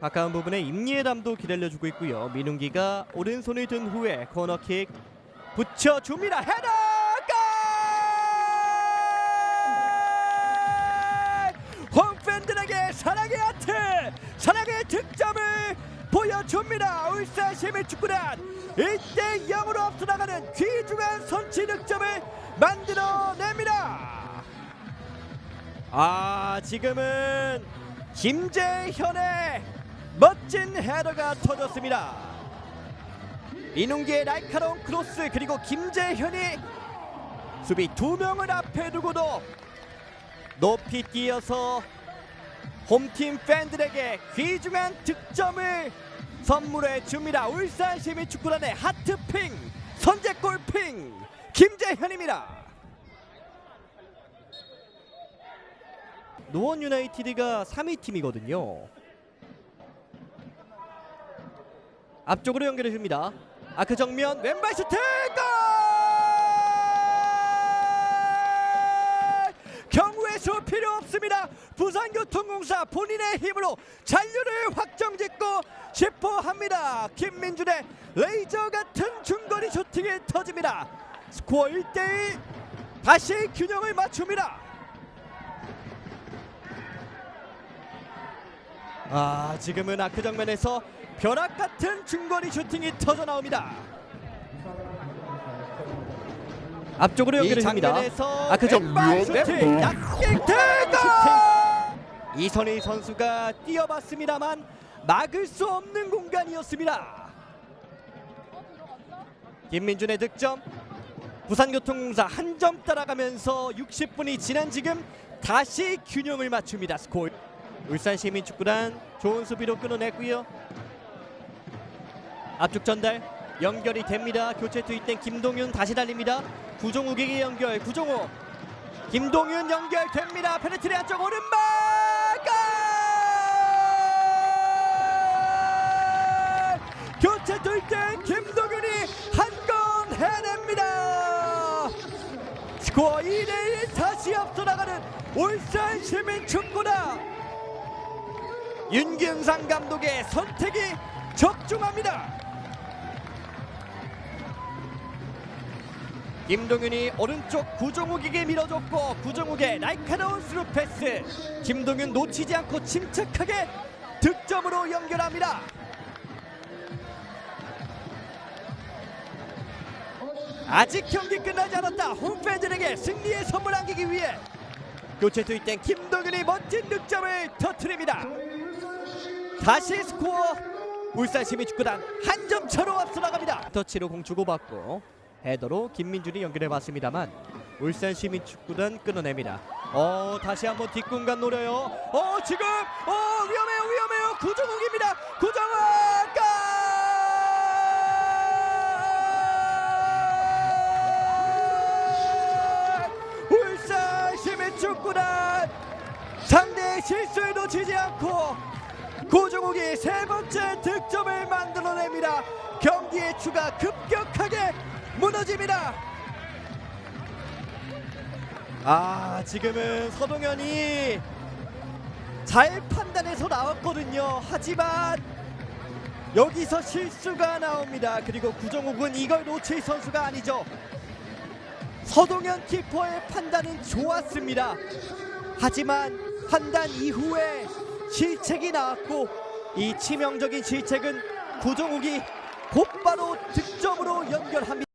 가까운 부분에 임예담도 기다려주고 있고요. 민웅기가 오른손을 든 후에 코너킥 붙여줍니다. 헤더 골! 홈팬들에게 사랑의 아트, 사랑의 득점을 보여줍니다. 울산 시민축구단 1대 0으로 앞서 나가는 귀중한 선취 득점을 만들어냅니다. 아 지금은 김재현의 멋진 헤더가 터졌습니다. 이능기의 날카로운 크로스 그리고 김재현이 수비 두 명을 앞에 두고도 높이 뛰어서 홈팀 팬들에게 귀중한 득점을 선물해 줍니다. 울산 시민축구단의 하트핑 선제골핑 김재현입니다. 노원 유나이티드가 3위 팀이거든요. 앞쪽으로 연결해 줍니다. 아크 정면 왼발 슈팅 골! 경우의 수 필요 없습니다. 부산교통공사 본인의 힘으로 잔류를 확정짓고 싶어 합니다. 김민준의 레이저 같은 중거리 슈팅이 터집니다. 스코어 1대1 다시 균형을 맞춥니다. 아 지금은 아크 정면에서 벼락 같은 중거리 슈팅이 터져 나옵니다. 앞쪽으로 연결해줍니다. 아크 정면 슈팅 약갱 이선희 선수가 뛰어봤습니다만 막을 수 없는 공간이었습니다. 김민준의 득점. 부산교통공사 한 점 따라가면서 60분이 지난 지금 다시 균형을 맞춥니다. 스코어. 울산 시민축구단 좋은 수비로 끊어냈고요. 앞쪽 전달 연결이 됩니다. 교체 투입된 김동윤 다시 달립니다. 구종욱에게 연결. 구종욱. 김동윤 연결됩니다. 페네트리 안쪽 오른발 골! 교체 투입된 김동윤이 한 건 해냅니다. 스코어 2대1 다시 앞서 나가는 울산 시민 축구단. 윤경상 감독의 선택이 적중합니다. 김동윤이 오른쪽 구정욱에게 밀어줬고 구정욱의 날카로운 스루 패스 김동윤 놓치지 않고 침착하게 득점으로 연결합니다. 아직 경기 끝나지 않았다. 홈팬들에게 승리의 선물 안기기 위해 교체 투입된 김동윤이 멋진 득점을 터트립니다. 다시 스코어 울산 시민축구단 한 점 차로 앞서 나갑니다. 터치로 공 주고받고 헤더로 김민준이 연결해봤습니다만 울산 시민축구단 끊어냅니다. 어 다시 한번 뒷공간 노려요. 어 지금 어 위험해요 위험해요 구정욱입니다. 구정욱 골! 시민축구단 상대의 실수를 놓치지 않고 고종욱이 세 번째 득점을 만들어냅니다. 경기의 추가 급격하게 무너집니다. 아 지금은 서동현이 잘 판단해서 나왔거든요. 하지만 여기서 실수가 나옵니다. 그리고 구정욱은 이걸 놓칠 선수가 아니죠. 서동현 키퍼의 판단은 좋았습니다. 하지만 판단 이후에 실책이 나왔고 이 치명적인 실책은 구정욱이 곧바로 득점으로 연결합니다.